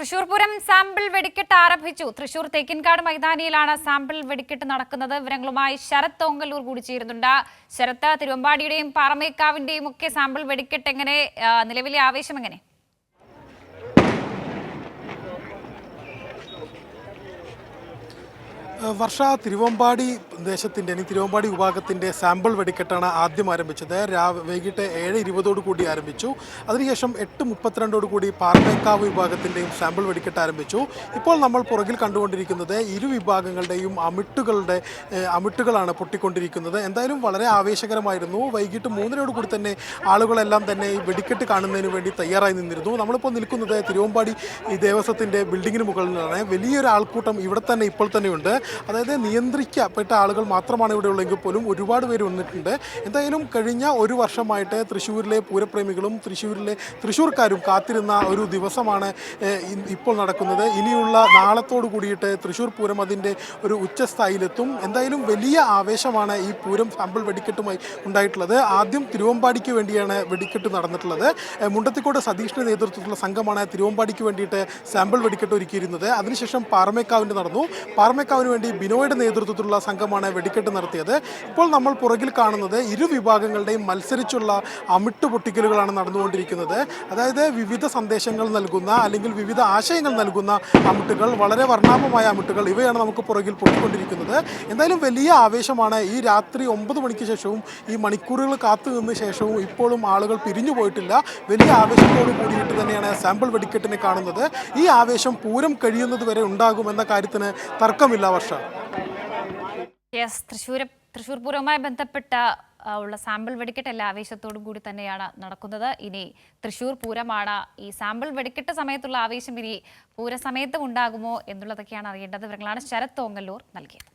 Thrissur Pooram sample വെടിക്കെട്ട് ആരംഭിച്ചു. Thrissur Thekkinkadu മൈതാനിയിലാണ് sample വെടിക്കെട്ട് നടക്കുന്നത്. വിവരങ്ങളുമായി ശരത് തോങ്കല്ലൂർ കൂടി ചേരുന്നുണ്ട്. ശരത്ത് തിരുവമ്പാടിയുടെയും പാറമേക്കാവിന്റെയും ഒക്കെ സാമ്പിൾ വെടിക്കെട്ട് എങ്ങനെ നിലവിലെ ആവേശം എങ്ങനെ? വർഷ തിരുവമ്പാടി ദേശത്തിന്റെ അല്ലെങ്കിൽ തിരുവമ്പാടി വിഭാഗത്തിന്റെ സാമ്പിൾ വെടിക്കെട്ടാണ് ആദ്യം ആരംഭിച്ചത്. വൈകിട്ട് ഏഴ് ഇരുപതോട് കൂടി ആരംഭിച്ചു. അതിനുശേഷം എട്ട് മുപ്പത്തിരണ്ടോട് കൂടി പാറമേക്കാവ് വിഭാഗത്തിന്റെയും സാമ്പിൾ വെടിക്കെട്ട് ആരംഭിച്ചു. ഇപ്പോൾ നമ്മൾ പുറകിൽ കണ്ടുകൊണ്ടിരിക്കുന്നത് ഇരു വിഭാഗങ്ങളുടെയും അമിട്ടുകളുടെ അമിട്ടുകളാണ് പൊട്ടിക്കൊണ്ടിരിക്കുന്നത്. എന്തായാലും വളരെ ആവേശകരമായിരുന്നു. വൈകിട്ട് മൂന്നരയോട് കൂടി തന്നെ ആളുകളെല്ലാം തന്നെ ഈ വെടിക്കെട്ട് കാണുന്നതിന് വേണ്ടി തയ്യാറായി നിന്നിരുന്നു. നമ്മളിപ്പോൾ നിൽക്കുന്നത് തിരുവമ്പാടി ഈ ദേവസ്വത്തിന്റെ ബിൽഡിങ്ങിന് മുകളിലാണ്. വലിയൊരു ആൾക്കൂട്ടം ഇവിടെ തന്നെ ഇപ്പോൾ തന്നെയുണ്ട്. അതായത് നിയന്ത്രിക്കപ്പെട്ട ആളുകൾ മാത്രമാണ് ഇവിടെ ഉള്ളെങ്കിൽ പോലും ഒരുപാട് പേര് വന്നിട്ടുണ്ട്. എന്തായാലും കഴിഞ്ഞ ഒരു വർഷമായിട്ട് തൃശ്ശൂരിലെ പൂരപ്രേമികളും തൃശ്ശൂരിലെ തൃശ്ശൂർക്കാരും കാത്തിരുന്ന ഒരു ദിവസമാണ് ഇപ്പോൾ നടക്കുന്നത്. ഇനിയുള്ള നാളത്തോട് കൂടിയിട്ട് തൃശ്ശൂർ പൂരം അതിന്റെ ഒരു ഉച്ചസ്ഥായിലെത്തും. എന്തായാലും വലിയ ആവേശമാണ് ഈ പൂരം സാമ്പിൾ വെടിക്കെട്ടുമായി ഉണ്ടായിട്ടുള്ളത്. ആദ്യം തിരുവമ്പാടിക്ക് വേണ്ടിയാണ് വെടിക്കെട്ട് നടന്നിട്ടുള്ളത്. മുണ്ടത്തിക്കോട് സതീഷിന്റെ നേതൃത്വത്തിലുള്ള സംഘമാണ് തിരുവമ്പാടിക്ക് വേണ്ടിയിട്ട് സാമ്പിൾ വെടിക്കെട്ട് ഒരുക്കിയിരുന്നത്. അതിനുശേഷം പാറമേക്കാവിന്റെ നടന്നു. പാറമേക്കാവിന് വേണ്ടി ബിനോയുടെ നേതൃത്വത്തിലുള്ള സംഘമാണ് വെടിക്കെട്ട് നടത്തിയത്. ഇപ്പോൾ നമ്മൾ പുറകിൽ കാണുന്നത് ഇരു വിഭാഗങ്ങളുടെയും മത്സരിച്ചുള്ള അമിട്ട് പൊട്ടിക്കലുകളാണ് നടന്നുകൊണ്ടിരിക്കുന്നത്. അതായത് വിവിധ സന്ദേശങ്ങൾ നൽകുന്ന അല്ലെങ്കിൽ വിവിധ ആശയങ്ങൾ നൽകുന്ന അമിട്ടുകൾ വളരെ വർണാഭമായ അമിട്ടുകൾ ഇവയാണ് നമുക്ക് പുറകിൽ പൊട്ടിക്കൊണ്ടിരിക്കുന്നത്. എന്തായാലും വലിയ ആവേശമാണ് ഈ രാത്രി ഒമ്പത് മണിക്ക് ശേഷവും ഈ മണിക്കൂറുകൾ കാത്തു നിന്ന ശേഷവും ഇപ്പോഴും ആളുകൾ പിരിഞ്ഞു പോയിട്ടില്ല. വലിയ ആവേശത്തോട് കൂടിയിട്ട് തന്നെയാണ് സാമ്പിൾ വെടിക്കെട്ടിനെ കാണുന്നത്. ഈ ആവേശം പൂരം കഴിയുന്നത് വരെ ഉണ്ടാകുമെന്ന കാര്യത്തിന് തർക്കമില്ല യെസ് തൃശ്ശൂർ തൃശ്ശൂർ പൂരവുമായി ബന്ധപ്പെട്ട ഉള്ള സാമ്പിൾ വെടിക്കെട്ട് എല്ലാ ആവേശത്തോടും കൂടി തന്നെയാണ് നടക്കുന്നത്. ഇനി തൃശ്ശൂർ പൂരമാണ്. ഈ സാമ്പിൾ വെടിക്കെട്ട് സമയത്തുള്ള ആവേശം ഇനി പൂരസമയത്തും ഉണ്ടാകുമോ എന്നുള്ളതൊക്കെയാണ് അറിയേണ്ടത് വിവരങ്ങളാണ് ശരത് തോങ്ങല്ലൂർ നൽകിയത്.